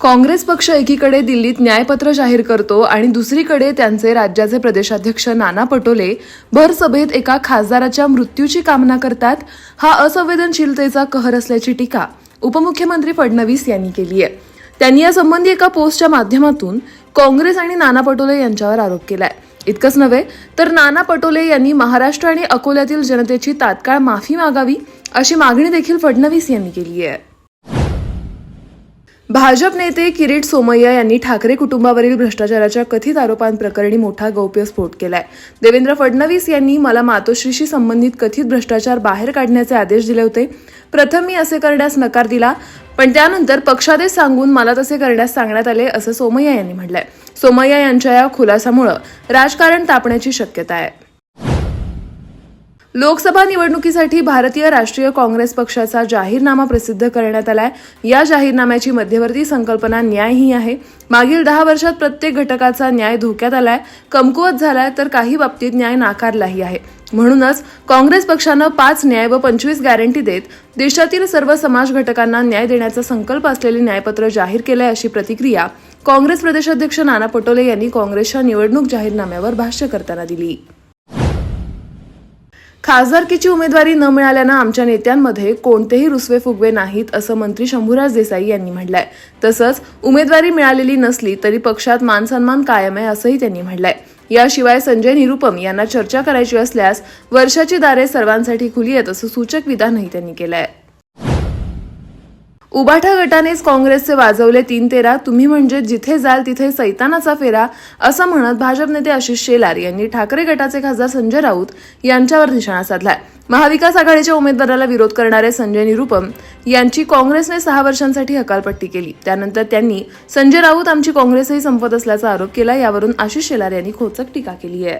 काँग्रेस पक्ष एकीकडे दिल्लीत न्यायपत्र जाहीर करतो आणि दुसरीकडे त्यांचे राज्याचे प्रदेशाध्यक्ष नाना पटोले भर सभेत एका खासदाराच्या मृत्यूची कामना करतात हा असंवेदनशीलतेचा कहर असल्याची टीका उपमुख्यमंत्री फडणवीस यांनी केली आहे. त्यांनी यासंबंधी एका पोस्टच्या माध्यमातून काँग्रेस आणि नाना पटोले यांच्यावर आरोप केलाय. इतकंच नव्हे तर नाना पटोले यांनी महाराष्ट्र आणि अकोल्यातील जनतेची तात्काळ माफी मागावी अशी मागणी देखील फडणवीस यांनी केली आहे. भाजप नेते किरीट सोमय्या यांनी ठाकरे कुटुंबावरील भ्रष्टाचाराच्या कथित आरोपांप्रकरणी मोठा गौप्यस्फोट केलाय. देवेंद्र फडणवीस यांनी मला मातोश्रीशी संबंधित कथित भ्रष्टाचार बाहेर काढण्याचे आदेश दिले होते. प्रथम मी असे करण्यास नकार दिला पण त्यानंतर पक्षादेश सांगून मला तसे करण्यास सांगण्यात आले असं सोमय्या यांनी म्हटलंय. सोमय्या यांच्या या खुलासामुळे राजकारण तापण्याची शक्यता आहे. लोकसभा निवडणुकीसाठी भारतीय राष्ट्रीय काँग्रेस पक्षाचा जाहीरनामा प्रसिद्ध करण्यात आलाय. या जाहीरनाम्याची मध्यवर्ती संकल्पना न्याय ही आहे. मागील दहा वर्षात प्रत्येक घटकाचा न्याय धोक्यात आलाय. कमकुवत झालाय तर काही बाबतीत न्याय नाकारलाही आहे. म्हणूनच काँग्रेस पक्षानं पाच न्याय व पंचवीस गॅरंटी देत देशातील सर्व समाज घटकांना न्याय देण्याचा संकल्प असलेले न्यायपत्र जाहीर केलंय अशी प्रतिक्रिया काँग्रेस प्रदेशाध्यक्ष नाना पटोले यांनी काँग्रेसच्या निवडणूक जाहीरनाम्यावर भाष्य करताना दिली. खासदारकीची उमेदवारी न मिळाल्यानं आमच्या नेत्यांमध्ये कोणतेही रुसवे फुगवे नाहीत असं मंत्री शंभूराज देसाई यांनी म्हटलंय. तसंच उमेदवारी मिळालेली नसली तरी पक्षात मानसन्मान कायम आहे असंही त्यांनी म्हटलंय. याशिवाय संजय निरुपम यांना चर्चा करायची असल्यास वर्षाची दारे सर्वांसाठी खुली आहेत असं सूचक विधानही त्यांनी केलंय. उबाठा गटानेच काँग्रेसचे वाजवले तीन तेरा तुम्ही म्हणजे जिथे जाल तिथे सैतानाचा फेरा असं म्हणत भाजप नेते आशिष शेलार यांनी ठाकरे गटाचे खासदार संजय राऊत यांच्यावर निशाणा साधलाय. महाविकास आघाडीच्या उमेदवाराला विरोध करणारे संजय निरुपम यांची काँग्रेसने सहा वर्षांसाठी हकालपट्टी केली. त्यानंतर त्यांनी संजय राऊत आमची काँग्रेसही संपत असल्याचा आरोप केला यावरून आशिष शेलार यांनी खोचक टीका केली आहे.